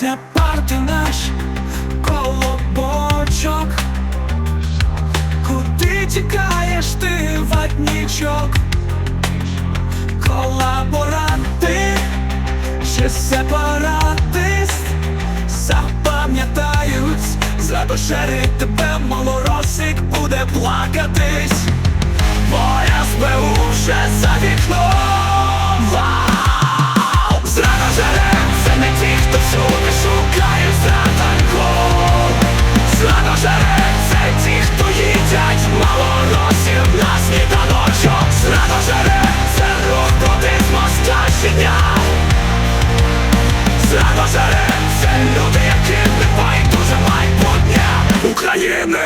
Це парти наш колобочок, куди тікаєш ти ватнічок, колаборанти, чи сепаратист, запам'ятають, задушерить тебе, малоросик буде плакатись, бо СБУ вже за вікном. України Це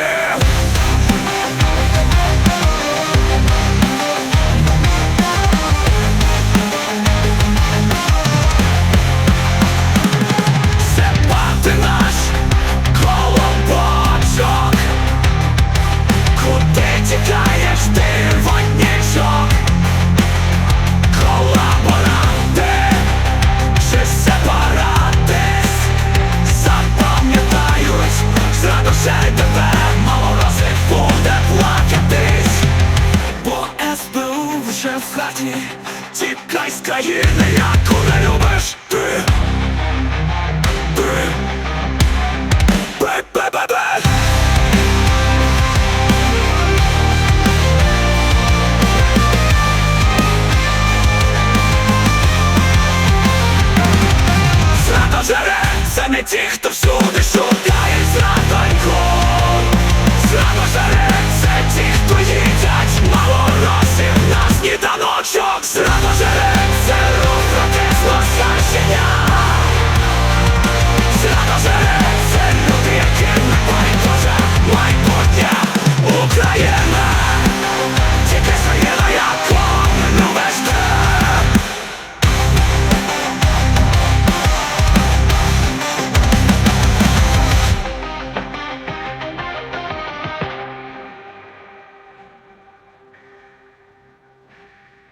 Більше в хаті. Тікай з країни, яку не любиш. Ти хто всюди шукає зраданько Зрада жере, це ті, хто